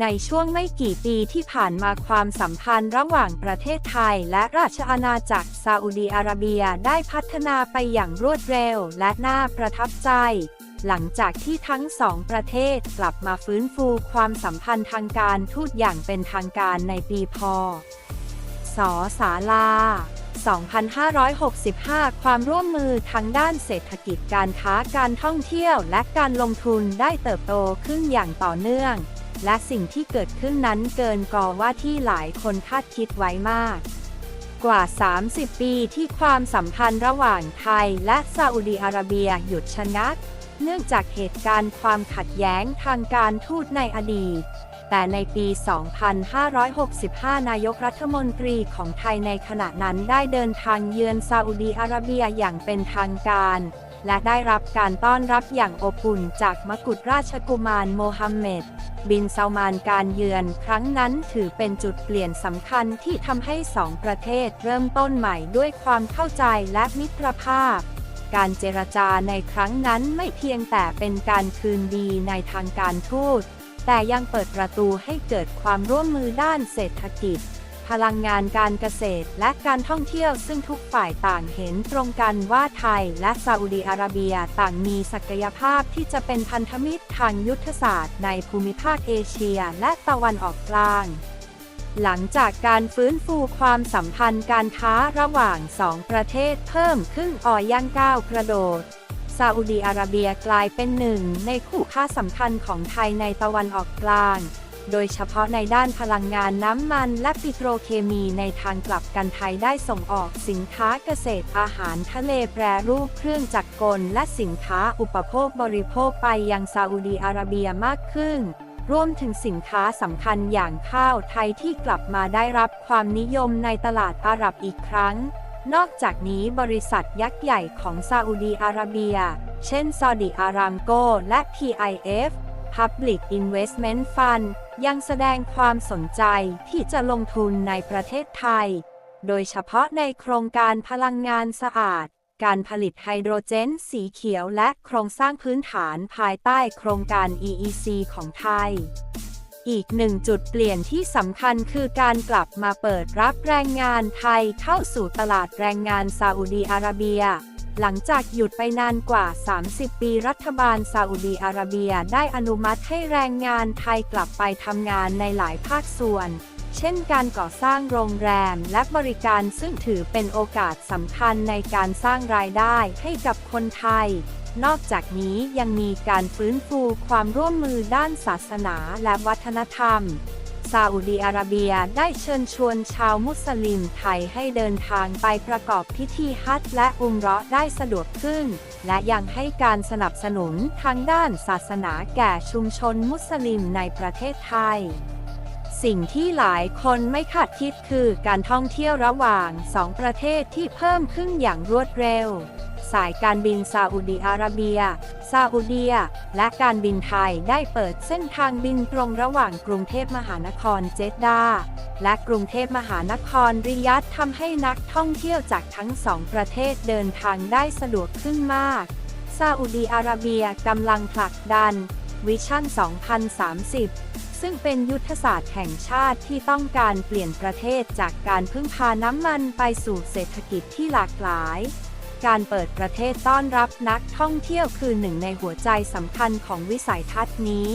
ในช่วงไม่กี่ปีที่ผ่านมาความสัมพันธ์ระหว่างประเทศไทย และราชอาณาจักรซาอุดีอาระเบียได้พัฒนาไปอย่างรวดเร็วและน่าประทับใจ หลังจากที่ทั้งสองประเทศกลับมาฟื้นฟูความสัมพันธ์ทางการทูตอย่างเป็นทางการในปีพศศาลา2565 ความร่วมมือทางด้านเศรษฐกิจการค้าการท่องเที่ยวและการลงทุนได้เติบโตขึ้นอย่างต่อเนื่อง และสิ่งที่เกิดขึ้นนั้นเกินกว่าที่หลายคนคาดคิดไว้มาก กว่า 30 ปีที่ความสัมพันธ์ระหว่างไทยและซาอุดีอาระเบียหยุดชะงัก เนื่องจากเหตุการณ์ความขัดแย้งทางการทูตในอดีต แต่ในปี 2565 นายกรัฐมนตรีของไทยในขณะนั้นได้เดินทางเยือนซาอุดีอาระเบียอย่างเป็นทางการและได้รับการต้อนรับอย่างอบอุ่นจากมกุฎราชกุมารโมฮัมเหม็ด บินซาลมานการเยือน ครั้งนั้นถือเป็นจุดเปลี่ยนสำคัญที่ทำให้สองประเทศเริ่มต้นใหม่ด้วยความเข้าใจและมิตรภาพ การเจรจาในครั้งนั้นไม่เพียงแต่เป็นการคืนดีในทางการทูต แต่ยังเปิดประตูให้เกิดความร่วมมือด้านเศรษฐกิจ พลังงานการเกษตรและการท่องเที่ยวซึ่งทุกฝ่ายต่างเห็นตรงกันว่าไทยและซาอุดีอาระเบียต่างมีศักยภาพที่จะเป็นพันธมิตรทางยุทธศาสตร์ในภูมิภาคเอเชียและตะวันออกกลางหลังจากการฟื้นฟูความสัมพันธ์การค้าระหว่างสองประเทศเพิ่มขึ้นอ่อย่างก้าวกระโดด ซาอุดีอาระเบียกลายเป็นหนึ่งในคู่ค้าสำคัญของไทยในตะวันออกกลาง โดยเฉพาะในด้านพลังงานน้ำมันและปิโตรเคมีในทางกลับกันไทยได้ส่งออกสินค้าเกษตรอาหารทะเลแปรรูปเครื่องจักรกลและสินค้าอุปโภคบริโภคไปยังซาอุดีอาระเบียมากขึ้นรวมถึงสินค้าสำคัญอย่างข้าวไทยที่กลับมาได้รับความนิยมในตลาดอาหรับอีกครั้ง นอกจากนี้บริษัทยักษ์ใหญ่ของซาอุดีอาระเบีย เช่นซาอุดิอารามโกและ PIF Public Investment Fund ยังแสดงความสนใจที่จะลงทุนในประเทศไทย โดยเฉพาะในโครงการพลังงานสะอาด การผลิตไฮโดรเจนสีเขียวและโครงสร้างพื้นฐานภายใต้โครงการ EEC ของไทยอีกหนึ่งจุดเปลี่ยนที่สำคัญคือการกลับมาเปิดรับแรงงานไทยเข้าสู่ตลาดแรงงานซาอุดีอาระเบีย หลังจากหยุดไปนานกว่า 30 ปีรัฐบาลซาอุดีอาระเบียได้อนุมัติให้แรงงานไทยกลับไปทำงานในหลายภาคส่วน เช่นการก่อสร้างโรงแรมและบริการซึ่งถือเป็นโอกาสสำคัญในการสร้างรายได้ให้กับคนไทย นอกจากนี้ยังมีการฟื้นฟูความร่วมมือด้านศาสนาและวัฒนธรรม ซาอุดีอาระเบียได้เชิญชวนชาวมุสลิมไทยให้เดินทางไปประกอบพิธีฮัจญ์และอุมเราะห์ได้สะดวกขึ้น และยังให้การสนับสนุนทางด้านศาสนาแก่ชุมชนมุสลิมในประเทศไทยสิ่งที่หลายคนไม่คาดคิดคือการท่องเที่ยวระหว่างสองประเทศที่เพิ่มขึ้นอย่างรวดเร็ว สายการบินซาอุดีอาระเบีย ซาอุเดียและการบินไทยได้เปิดเส้นทางบินตรงระหว่างกรุงเทพมหานครเจดดาและกรุงเทพมหานครริยัดทำให้นักท่องเที่ยวจากทั้งสองประเทศเดินทางได้สะดวกขึ้นมาก ซาอุดีอาระเบียกำลังผลักดันวิชั่น 2030 ซึ่งเป็นยุทธศาสตร์แห่งชาติที่ต้องการเปลี่ยนประเทศจากการพึ่งพาน้ำมันไปสู่เศรษฐกิจที่หลากหลาย การเปิดประเทศต้อนรับนักท่องเที่ยวคือหนึ่งในหัวใจสำคัญของวิสัยทัศน์นี้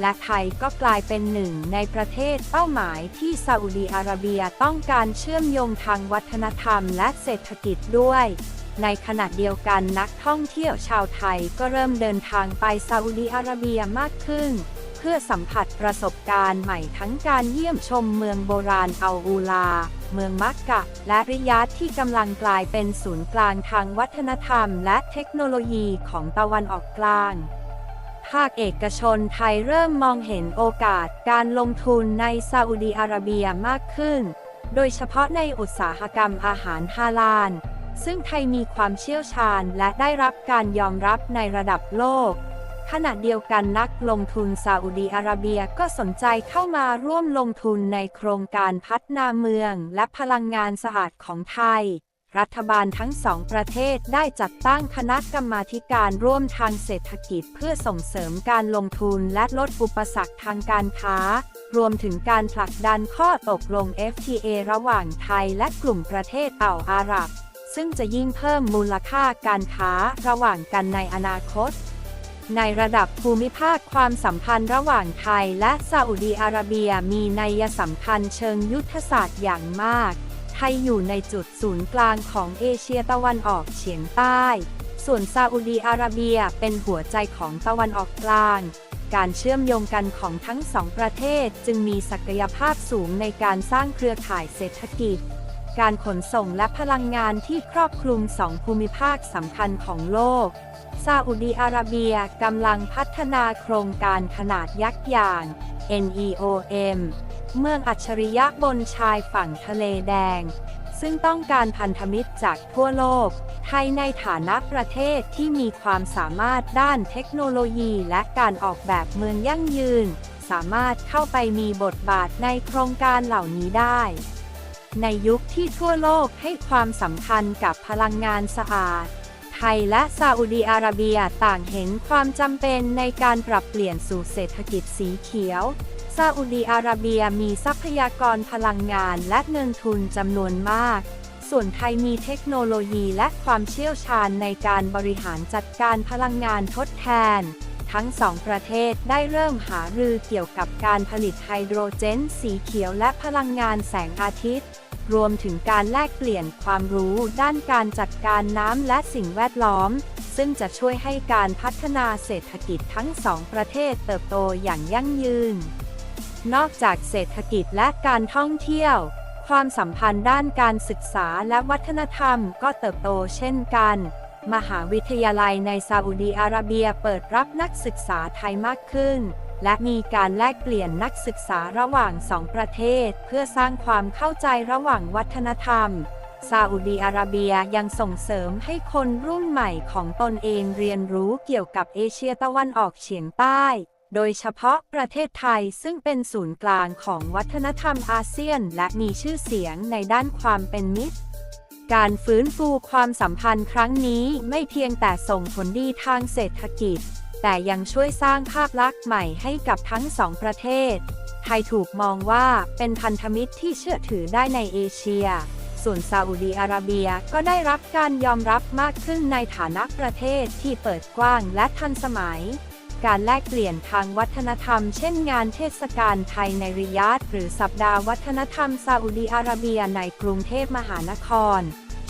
และไทยก็กลายเป็นหนึ่งในประเทศเป้าหมายที่ซาอุดีอาระเบียต้องการเชื่อมโยงทางวัฒนธรรมและเศรษฐกิจด้วย ในขณะเดียวกันนักท่องเที่ยวชาวไทยก็เริ่มเดินทางไปซาอุดีอาระเบียมากขึ้น พื่อสัมผัสประสบการณ์ใหม่ทั้งการเยี่ยมชมเมืองโบราณอัลอูลา เมืองมักกะ และริยาดที่กำลังกลายเป็นศูนย์กลางทางวัฒนธรรมและเทคโนโลยีของตะวันออกกลาง ภาคเอกชนไทยเริ่มมองเห็นโอกาสการลงทุนในซาอุดีอาระเบียมากขึ้น โดยเฉพาะในอุตสาหกรรมอาหารฮาลาลซึ่งไทยมีความเชี่ยวชาญและได้รับการยอมรับในระดับโลก ขณะเดียวกันนักลงทุนซาอุดีอาระเบียก็สนใจเข้ามาร่วมลงทุนในโครงการพัฒนาเมืองและพลังงานสะอาดของไทย รัฐบาลทั้งสองประเทศได้จัดตั้งคณะกรรมาการร่วมทางเศรษฐกิจเพื่อส่งเสริมการลงทุนและลดอุปสรรคทางการค้า รวมถึงการผลักดันข้อตกลง FTA ระหว่างไทยและกลุ่มประเทศเอ่าวอาหรับ ซึ่งจะยิ่งเพิ่มมูลค่าการค้าระหว่างกันในอนาคต ในระดับภูมิภาคความสัมพันธ์ระหว่างไทยและซาอุดีอาระเบียมีนัยสำคัญเชิงยุทธศาสตร์อย่างมาก ไทยอยู่ในจุดศูนย์กลางของเอเชียตะวันออกเฉียงใต้ ส่วนซาอุดีอาระเบียเป็นหัวใจของตะวันออกกลาง การเชื่อมโยงกันของทั้งสองประเทศจึงมีศักยภาพสูงในการสร้างเครือข่ายเศรษฐกิจ การขนส่งและพลังงานที่ครอบคลุมสองภูมิภาคสำคัญของโลก ซาอุดีอาระเบียกำลังพัฒนาโครงการขนาดยักษ์อย่าง NEOM เมืองอัจฉริยะบนชายฝั่งทะเลแดง ซึ่งต้องการพันธมิตรจากทั่วโลก ไทยในฐานะประเทศที่มีความสามารถด้านเทคโนโลยีและการออกแบบเมืองยั่งยืน สามารถเข้าไปมีบทบาทในโครงการเหล่านี้ได้ ในยุคที่ทั่วโลกให้ความสำคัญกับพลังงานสะอาด ไทยและซาอุดีอาระเบียต่างเห็นความจำเป็นในการปรับเปลี่ยนสู่เศรษฐกิจสีเขียว ซาอุดีอาระเบียมีทรัพยากรพลังงานและเงินทุนจำนวนมาก ส่วนไทยมีเทคโนโลยีและความเชี่ยวชาญในการบริหารจัดการพลังงานทดแทน ทั้งสองประเทศได้เริ่มหารือเกี่ยวกับการผลิตไฮโดรเจนสีเขียวและพลังงานแสงอาทิตย์ รวมถึงการแลกเปลี่ยนความรู้ด้านการจัดการน้ำและสิ่งแวดล้อม ซึ่งจะช่วยให้การพัฒนาเศรษฐกิจทั้งสองประเทศเติบโตอย่างยั่งยืน นอกจากเศรษฐกิจและการท่องเที่ยว ความสัมพันธ์ด้านการศึกษาและวัฒนธรรมก็เติบโตเช่นกัน มหาวิทยาลัยในซาอุดีอาระเบียเปิดรับนักศึกษาไทยมากขึ้น และมีการแลกเปลี่ยนนักศึกษาระหว่างสองประเทศ เพื่อสร้างความเข้าใจระหว่างวัฒนธรรม ซาอุดีอาระเบียยังส่งเสริมให้คนรุ่นใหม่ของตนเองเรียนรู้เกี่ยวกับเอเชียตะวันออกเฉียงใต้ โดยเฉพาะประเทศไทยซึ่งเป็นศูนย์กลางของวัฒนธรรมอาเซียน และมีชื่อเสียงในด้านความเป็นมิตรการฟื้นฟูความสัมพันธ์ครั้งนี้ไม่เพียงแต่ส่งผลดีทางเศรษฐกิจ แต่ยังช่วยสร้างภาพลักษณ์ใหม่ให้กับทั้งสองประเทศ ไทยถูกมองว่าเป็นพันธมิตรที่เชื่อถือได้ในเอเชีย ส่วนซาอุดีอาระเบียก็ได้รับการยอมรับมากขึ้นในฐานะประเทศที่เปิดกว้างและทันสมัย การแลกเปลี่ยนทางวัฒนธรรม เช่นงานเทศกาลไทยในริยาดหรือสัปดาห์วัฒนธรรมซาอุดีอาระเบียในกรุงเทพมหานคร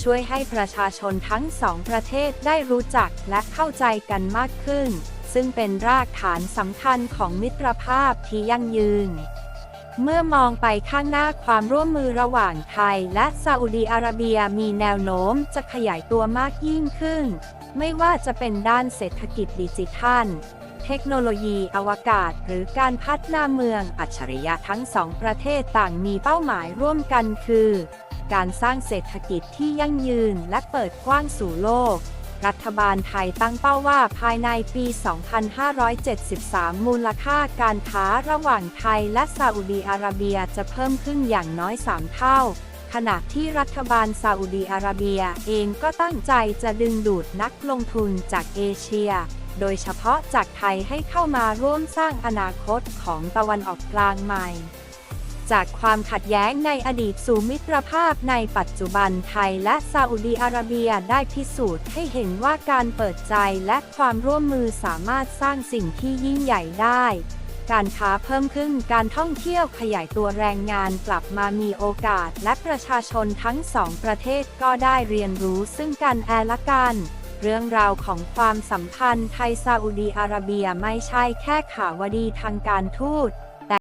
ช่วยให้ประชาชนทั้งสองประเทศได้รู้จักและเข้าใจกันมากขึ้น ซึ่งเป็นรากฐานสำคัญของมิตรภาพที่ยั่งยืน เมื่อมองไปข้างหน้าความร่วมมือระหว่างไทยและซาอุดีอาระเบียมีแนวโน้มจะขยายตัวมากยิ่งขึ้น ไม่ว่าจะเป็นด้านเศรษฐกิจดิจิทัล เทคโนโลยีอวกาศ หรือการพัฒนาเมืองอัจฉริยะทั้งสองประเทศต่างมีเป้าหมายร่วมกันคือ การสร้างเศรษฐกิจที่ยั่งยืนและเปิดกว้างสู่โลก รัฐบาลไทยตั้งเป้าว่าภายในปี 2573 มูลค่าการค้าระหว่างไทยและซาอุดีอาระเบียจะเพิ่มขึ้นอย่างน้อย 3 เท่า ขณะที่รัฐบาลซาอุดีอาระเบียเองก็ตั้งใจจะดึงดูดนักลงทุนจากเอเชีย โดยเฉพาะจากไทยให้เข้ามาร่วมสร้างอนาคตของตะวันออกกลางใหม่ จากความขัดแย้งในอดีตสู่มิตรภาพในปัจจุบันไทยและซาอุดีอาระเบียได้พิสูจน์ให้เห็นว่าการเปิดใจและความร่วมมือสามารถสร้างสิ่งที่ยิ่งใหญ่ได้ การค้าเพิ่มขึ้นการท่องเที่ยวขยายตัวแรงงานกลับมามีโอกาส และประชาชนทั้งสองประเทศก็ได้เรียนรู้ซึ่งกันและละกันเรื่องราวของความสัมพันธ์ไทยซาอุดีอาระเบียไม่ใช่แค่ข่าวดีทางการทูต